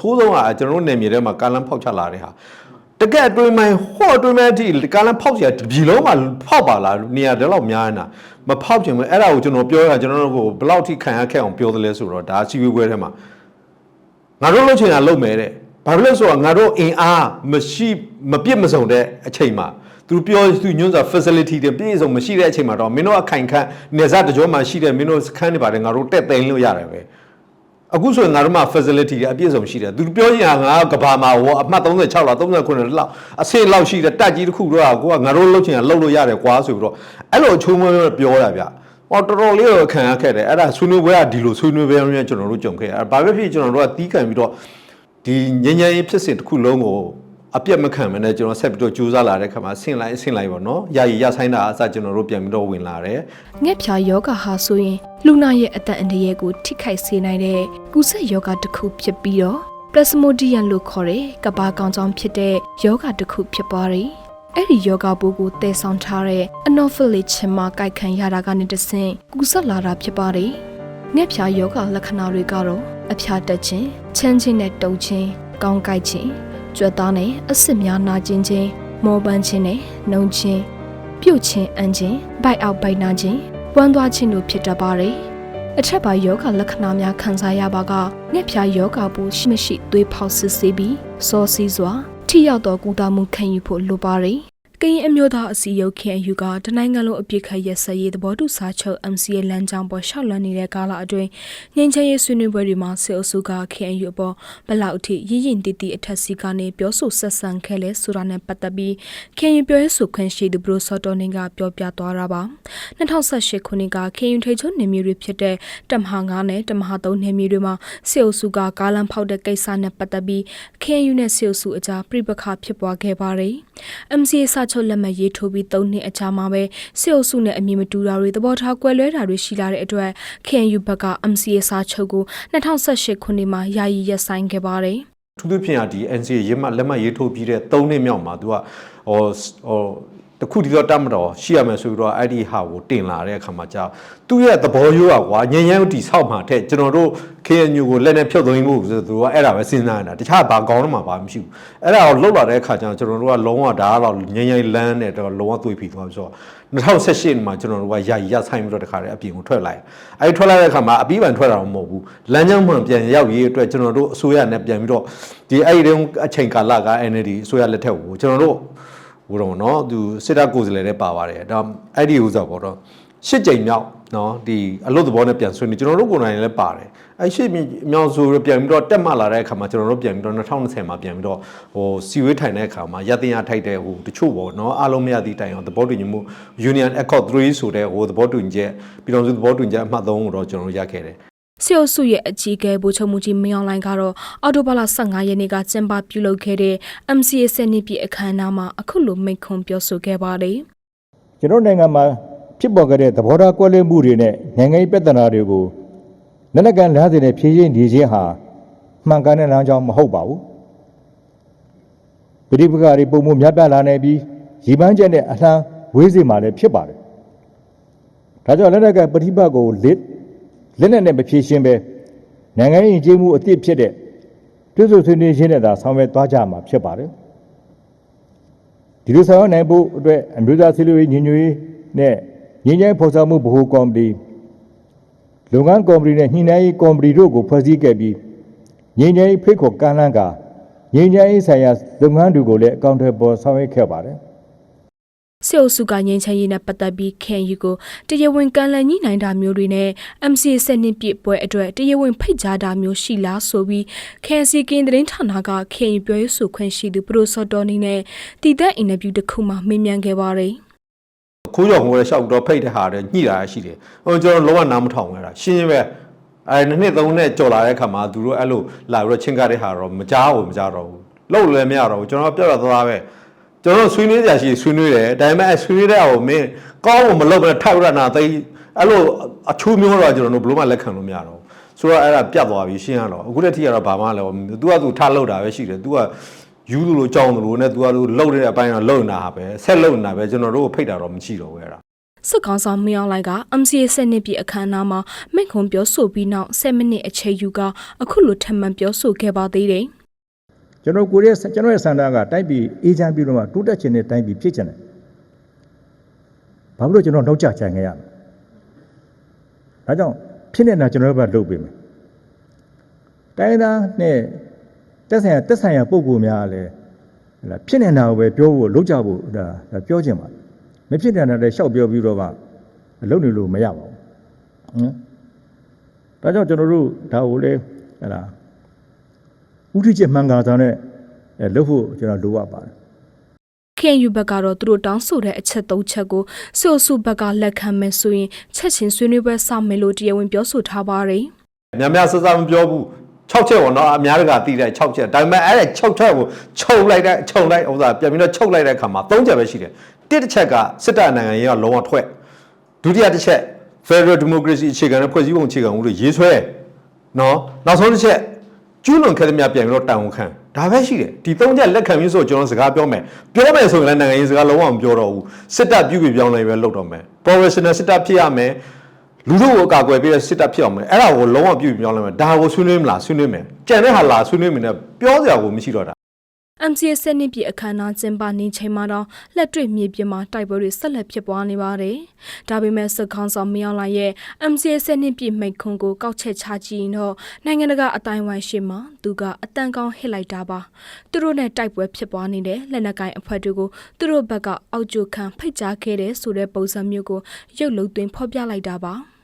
ဆိုးဆုံးကကျွန်တော်တို့နယ်မြေထဲမှာကာလန်ဖောက်ချလာတဲ့ဟာတကယ်အတွင်းမိုင်းဟော့အတွင်းမိုင်းအထိကာလန်ဖောက်ချဒီပြည်လုံးမှာဖောက်ပါလားနေရာတည်းတော့များနေတာမဖောက်ချင်ဘူးအဲ့ဒါကိုကျွန်တော်ပြောရတာကျွန်တော်တို့ကိုဘယ်လောက်ထိခံရခဲ့အောင်ပြောသလဲဆိုတော့ဒါစီဝေးပွဲထဲမှာငါတို့လုပ်ချင်တာလုပ်မယ်တဲ့ဘာဖြစ်လို့ဆိုတော့ငါတို့အင်အားမရှိမပြည့်မစုံတဲ့အချိန်မှာသူပြောသူညွှန်းစာ facility တွေပြည့်စုံမရှိတဲ့အချိန်မှာတော့မင်းတို့အခိုင်ခန့်နေစားတကြောမှာရှိတဲ့မင်းတို့စခန်းတွေပါတယ်ငါတို့တက်သိမ်းလို့ရတယ်ပဲ အခုဆိုရင်ငါတို့မှာ facility တွေအပြည့်စုံရှိတယ်သူပြောရင်ငါကဘာမှာဟောအမှတ်36လောက်39လောက်အဆင့်လောက်ရှိတယ်တက်ကြီးတစ်ခုတော့ကိုကငါတို့လှုပ်ချင်တာလှုပ်လို့ရတယ်ကွာဆိုပြီးတော့အဲ့လိုအချိုးမွေးပြောတာဗျဟောတော်တော်လေးတော့ခံရခဲ့တယ်အဲ့ဒါဆွေးနွေးပွဲကဒီလိုဆွေးနွေးပွဲမျိုးကျွန်တော်တို့ကြုံခဲ့ရဘာပဲဖြစ်ကျွန်တော်တို့ကတီးခံပြီးတော့ဒီငញ្ញရင်ဖြစ်စဉ်တစ်ခုလုံးကို အပြတ်မခံမနဲ့ကျွန်တော်ဆက်ပြီးတော့ကြိုးစားလာတဲ့ခါမှာဆင့်လိုက်ဆင့်လိုက်ပေါ့နော်ယာယီရဆိုင်တာအစကျွန်တော်တို့ပြန်ပြီးတော့ဝင်လာတယ်ငှက်ဖြာယောဂဟာဆိုရင်လူနာရဲ့အသက်အန္တရာယ်ကိုထိခိုက်စေနိုင်တဲ့ကုသယောဂတစ်ခုဖြစ်ပြီးတော့ plasmodium လို့ခေါ်တဲ့ကဘာကောင်ကြောင့်ဖြစ်တဲ့ယောဂတစ်ခုဖြစ်ပါတယ်။အဲ့ဒီယောဂပိုးကိုတည်ဆောင်ထားတဲ့ anopheles ချင်မှာကြိုက်ခံရတာကနေတဆင့်ကုသလာတာဖြစ်ပါတယ်။ငှက်ဖြာယောဂလက္ခဏာတွေကတော့အဖျားတက်ခြင်း၊ချမ်းခြင်းနဲ့တုံခြင်း၊ကောင်းကိုက်ခြင်း၊ ကြွက်သားနဲ့အဆစ်များနာကျင်ခြင်း၊မောပန်းခြင်းနဲ့နှုံခြင်း၊ပြုတ်ခြင်းအန်ခြင်း၊ဘိုက်အောက်ဘိုက်နာခြင်း၊ဝမ်းသွားခြင်းတို့ဖြစ်တတ်ပါတယ်။အထက်ပါယောဂလက္ခဏာများခံစားရပါကငှက်ဖြာယောဂပူရှိမရှိသွေးဖောက်စစ်ဆေးပြီးစောစီးစွာထိရောက်သောကုသမှုခံယူဖို့လိုပါတယ်။ ကရင်အမျိုးသားအစည်းအရုံး KNU ကတနိုင်ငံလုံးအပြစ်ခတ်ရက်စက်ရေးသဘောတူစာချုပ် MCA လမ်းကြောင်းပေါ်ရှောက်လန်းနေတဲ့ကာလအတွင်းငြိမ်းချမ်းရေးဆွေးနွေးပွဲတွေမှာစေအုပ်စုက KNU အပေါ်ဘလောက်အထိရည်ရင်တည်တည်အထက်စီကနေပြောဆိုဆက်ဆံခဲ့လဲဆိုတာနဲ့ပတ်သက်ပြီး KNU ပြောရေးဆိုခွင့်ရှိသူဘရိုစောတော်နေကပြောပြသွားတာပါ2018ခုနှစ်က KNU ထိပ်ချုပ်နေမျိုးတွေဖြစ်တဲ့တမဟာ9နဲ့တမဟာ3နေမျိုးတွေမှာစေအုပ်စုကကားလမ်းဖောက်တဲ့ကိစ္စနဲ့ပတ်သက်ပြီး KNU နဲ့စေအုပ်စုအကြားပြိပခါဖြစ်ပွားခဲ့ပါတယ် MCA စာချုပ်လက်မှတ်ရေးထိုးပြီး၃နှစ်အကြာမှာပဲစစ်အုပ်စုနဲ့အမည်မတူတာတွေသဘောထားကွဲလွဲတာတွေရှိလာတဲ့အတွက် KNU ဘက်က MCA စာချုပ်ကို2018ခုနှစ်မှာယာယီရပ်ဆိုင်းခဲ့ပါတယ်။ထူးထူးဖြင့်ကဒီ NCA ရမလက်မှတ်ရေးထိုးပြီးတဲ့3နှစ်မြောက်မှာသူကဟောဟော တခုတည်းတော့တတ်မတော်ရှိရမယ်ဆိုပြီးတော့အဲ့ဒီဟာကိုတင်လာတဲ့အခါမှာကြာသူ့ရဲ့သဘောရိုးอ่ะကွာညဉ့်ညမ်းတီဆောက်မှာတဲ့ကျွန်တော်တို့ KNU ကိုလက်နဲ့ဖြုတ်သွင်းဖို့ဆိုသူကအဲ့ဒါပဲစဉ်းစားနေတာတခြားဘာကောင်းတော့မှဘာမှမရှိဘူးအဲ့ဒါကိုလှုပ်လာတဲ့အခါကျတော့ကျွန်တော်တို့ကလုံးဝဒါကတော့ညဉ့်ညမ်းလန်းနဲ့တော့လုံးဝသွေးဖီသွားပြီးဆိုတော့2018မှာကျွန်တော်တို့ကယာယီရဆိုင်ပြီးတော့တခါတည်းအပြင်ကိုထွက်လိုက်အဲ့ဒီထွက်လာတဲ့အခါမှာအပြီးပန်ထွက်တာတော့မဟုတ်ဘူးလမ်းကြောင်းမှန်ပြန်ရောက်ရေးအတွက်ကျွန်တော်တို့အစိုးရနဲ့ပြန်ပြီးတော့ဒီအဲ့ဒီတုန်းအချိန်ကာလက NLD အစိုးရလက်ထက်ကိုကျွန်တော်တို့ ဟိုတော့နော်သူစစ်တပ်ကိုယ်စားလှယ်တွေပါပါတယ်ဒါအဲ့ဒီဥစ္စာပေါ့တော့ရှစ်ကြိမ်မြောက်နော်ဒီအလုတ်သဘောနဲ့ပြန်ဆွေးနေကျွန်တော်တို့ကိုယ်တိုင်လည်းပါတယ်အဲ့ရှစ်မြောက်ဆိုပြန်ပြီးတော့တက်မှလာတဲ့အခါမှာကျွန်တော်တို့ပြန်ပြီးတော့2020မှာပြန်ပြီးတော့ဟိုစီဝေးထိုင်တဲ့အခါမှာရတင်ရထိုက်တဲ့ဟိုတချို့ပေါ့နော်အားလုံးမရသည့်တိုင်အောင်သဘောတူညီမှု Union Accord 3ဆိုတဲ့ဟိုသဘောတူညီချက်ပြည်တော်စုသဘောတူညီချက်အမှတ်3ကိုတော့ကျွန်တော်တို့ရခဲ့တယ် စစ်အုပ်စုရဲ့အကြီးအကဲဗိုလ်ချုပ်မှုကြီးမင်းအောင်လှိုင်ကတော့အော်တိုဘာလ15ရက်နေ့ကကျင်းပပြုလုပ်ခဲ့တဲ့ MCA စနစ်ပြည့်အခမ်းအနားမှာအခုလိုမိန့်ခွန်းပြောဆိုခဲ့ပါတယ်ကျွန်တော်နိုင်ငံမှာဖြစ်ပေါ်ခဲ့တဲ့သဘောထားကွဲလွဲမှုတွေနဲ့နိုင်ငံရေးပြဿနာတွေကိုလက်နက်ကန်လမ်းစဉ်နဲ့ဖြည့်ရင်းနေခြင်းဟာမှန်ကန်တဲ့လမ်းကြောင်းမဟုတ်ပါဘူး။ပြည်ပကတွေပုံမှုများပြားလာနေပြီးရည်ပန်းချက်နဲ့အလှမ်းဝေးစေမှလည်းဖြစ်ပါတယ်။ဒါကြောင့်လက်နက်ကန်ပဋိပတ်ကိုလက် လက်နက်နဲ့မဖြည့်ရှင်းပဲနိုင်ငံရေးကြေးမှုအသစ်ဖြစ်တဲ့တွစ်ဆဆွေးနွေးခြင်းနဲ့သာဆောင်ရွက်သွားကြမှာဖြစ်ပါတယ်။ဒီလိုဆောင်ရွက်နိုင်ဖို့အတွက်အမျိုးသားစီလူရေးညီညွတ်ရေးနဲ့ညီညွတ်ဖော်ဆောင်မှုဗဟိုကော်မတီလုပ်ငန်းကော်မတီနဲ့ညှိနှိုင်းရေးကော်မတီတို့ကိုဖွဲ့စည်းခဲ့ပြီးညီညွတ်ရေးဖိတ်ခေါ်ကမ်းလှမ်းကာညီညွတ်ရေးဆိုင်ရာလုပ်ငန်းတွေကိုလည်းအကောင့်တွေပေါ်ဆောင်ရွက်ခဲ့ပါတယ် စစ်အုပ်စုကငြိမ်းချမ်းရေးနဲ့ပတ်သက်ပြီး KNU ကိုတရားဝင်ကန်လန်ညှိနှိုင်းတာမျိုးတွေနဲ့ MCA စနစ်ပြည့်ပွဲအတွက်တရားဝင်ဖိတ်ကြားတာမျိုးရှိလားဆိုပြီး KNC ကင်းသတင်းဌာနက KNU ပြောရေးဆိုခွင့်ရှိသူပရိုစောတော်နေနဲ့တည်တဲ့အင်တာဗျူးတစ်ခုမှမေးမြန်းခဲ့ပါတယ်ခိုးကြောင်ကိုလည်းရှောက်တော့ဖိတ်တဲ့ဟာတွေညှိတာရှိတယ်ဟိုကျွန်တော်လုံးဝနားမထောင်ခဲ့တာရှင်းရှင်းပဲအဲနှစ်နှစ်သုံးနှစ်ကြော်လာတဲ့ခါမှာသူတို့အဲ့လိုလာပြီးတော့ချင်းကားတဲ့ဟာတော့မကြားဘူးမကြားတော့ဘူးလောက်လည်းမရတော့ဘူးကျွန်တော်ပြတ်ပြတ်သွားပဲ ကျွန်တော်ဆွေးနွေးကြရှိဆွေးနွေးတယ်ဒါပေမဲ့ဆွေးနွေးတဲ့ဟာကိုမင်းကောင်းမလုပ်ပဲထောက်ရနာသိအဲ့လိုအချိုးမျိုးတော့ကျွန်တော်တို့ဘလို့မှလက်ခံလို့မရတော့ဘူးဆိုတော့အဲ့ဒါပြတ်သွားပြီရှင်းရတော့အခုတည်းထိကတော့ဘာမှလည်းသူကသူထားလောက်တာပဲရှိတယ်သူကယူလို့လို့ကြောင်းလို့နဲ့သူကသူလှုပ်တဲ့အပိုင်းတော့လှုပ်နေတာပဲဆက်လှုပ်နေတာပဲကျွန်တော်တို့ဖိတ်တာတော့မရှိတော့ဘူးအဲ့ဒါစစ်ကောင်ဆောင်မင်းအောင်လိုင်က MCA စနစ်ပြအခမ်းအနားမှာမိန့်ခွန်းပြောဆိုပြီးနောက်10မိနစ်အချိန်ယူကအခုလိုထပ်မံပြောဆိုခဲ့ပါသေးတယ် ကျွန်တော်ကိုယ်ရဲ့ကျွန်တော်ရဲ့စန္ဒကတိုက်ပြီးအေးချမ်းပြီးတော့မှတိုးတက်ခြင်းနဲ့တိုက်ပြီးဖြစ်ခြင်းတယ်ဘာဖြစ်လို့ကျွန်တော်နှောက်ကြချင်ခဲ့ရမလဲဒါကြောင့်ဖြစ်နေတာကျွန်တော်တို့ကလုပ်ပေးမယ်တိုင်းသားနဲ့တက်ဆိုင်ရာတက်ဆိုင်ရာပုံကူများလည်းဟလာဖြစ်နေတာကိုပဲပြောဖို့လုပ်ကြဖို့ဒါဒါပြောခြင်းပါမဖြစ်နေတာလည်းရှောက်ပြောပြီးတော့မှလုပ်နေလို့မရပါဘူးဟမ်ဒါကြောင့်ကျွန်တော်တို့ဒါကိုလေဟလာ ဥထိချက်မှန်ကန်စွာနဲ့အဲလုပ်ဖို့ကျွန်တော်လိုအပ်ပါတယ် KNU ဘက်ကတော့သူတို့တောင်းဆိုတဲ့အချက်၃ချက်ကိုဆိုစုဘက်ကလက်ခံမယ်ဆိုရင်ချက်ချင်းဆွေးနွေးပွဲစမယ်လို့တရားဝင်ပြောဆိုထားပါတယ်များများဆဆမပြောဘူး6ချက်ပေါ့နော်အများတကတိတဲ့6ချက်ဒါပေမဲ့အဲ့ဒါ6ချက်ကိုချုပ်လိုက်တဲ့ချုပ်လိုက်ဥစ္စာပြန်ပြီးတော့ချုပ်လိုက်တဲ့အခါမှာ3ချက်ပဲရှိတယ်တစ်တစ်ချက်ကစစ်တပ်နိုင်ငံရေးကလုံးဝထွက်ဒုတိယတစ်ချက် Federal Democracy အခြေခံတဲ့ဖွဲ့စည်းပုံအခြေခံဥပဒေရေးဆွဲနော်နောက်ဆုံးတစ်ချက် ကျူးလွန်ခဲ့သမျှပြန်ပြီးတော့တန်ဝန်ခံဒါပဲရှိတယ်ဒီ3ချက်လက်ခံပြီးဆိုကျွန်တော်စကားပြောမယ်ပြောမယ်ဆိုရင်လည်းနိုင်ငံရေးစကားလုံးဝမပြောတော့ဘူးစစ်တပ်ပြုပြီးပြောင်းလဲပဲလုပ်တော့မယ် professional စစ်တပ်ဖြစ်ရမယ်လူတို့ကိုအကာအကွယ်ပေးတဲ့စစ်တပ်ဖြစ်အောင်မယ်အဲ့ဒါကိုလုံးဝပြုပြင်ပြောင်းလဲမယ်ဒါကိုဆွေးနွေးမလားဆွေးနွေးမယ်ကြံတဲ့ဟာလာဆွေးနွေးမယ်နဲ့ပြောစရာကိုမရှိတော့တာ MCA စနစ်ပြအခမ်းအနားကျင်းပနေချိန်မှာတော့လက်တွေ့မြေပြင်မှာတိုက်ပွဲတွေဆက်လက်ဖြစ်ပွားနေပါတယ်။ဒါပေမဲ့စစ်ကောင်ဆောင်မင်းအောင်လှိုင်ရဲ့ MCA စနစ်ပြမိတ်ခွန်းကိုကောက်ချက်ချကြည့်ရင်တော့နိုင်ငံတကာအတိုင်းဝိုင်းရှေ့မှာသူကအတန်ကောင်းဟစ်လိုက်တာပါ။သူတို့နဲ့တိုက်ပွဲဖြစ်ပွားနေတဲ့လက်နက်ကိုင်အဖွဲ့တွေကိုသူတို့ဘက်ကအောက်ကျခံဖိတ်ကြားခဲ့တဲ့ဆိုတဲ့ပုံစံမျိုးကိုရုပ်လုံးသွင်းဖော်ပြလိုက်တာပါ။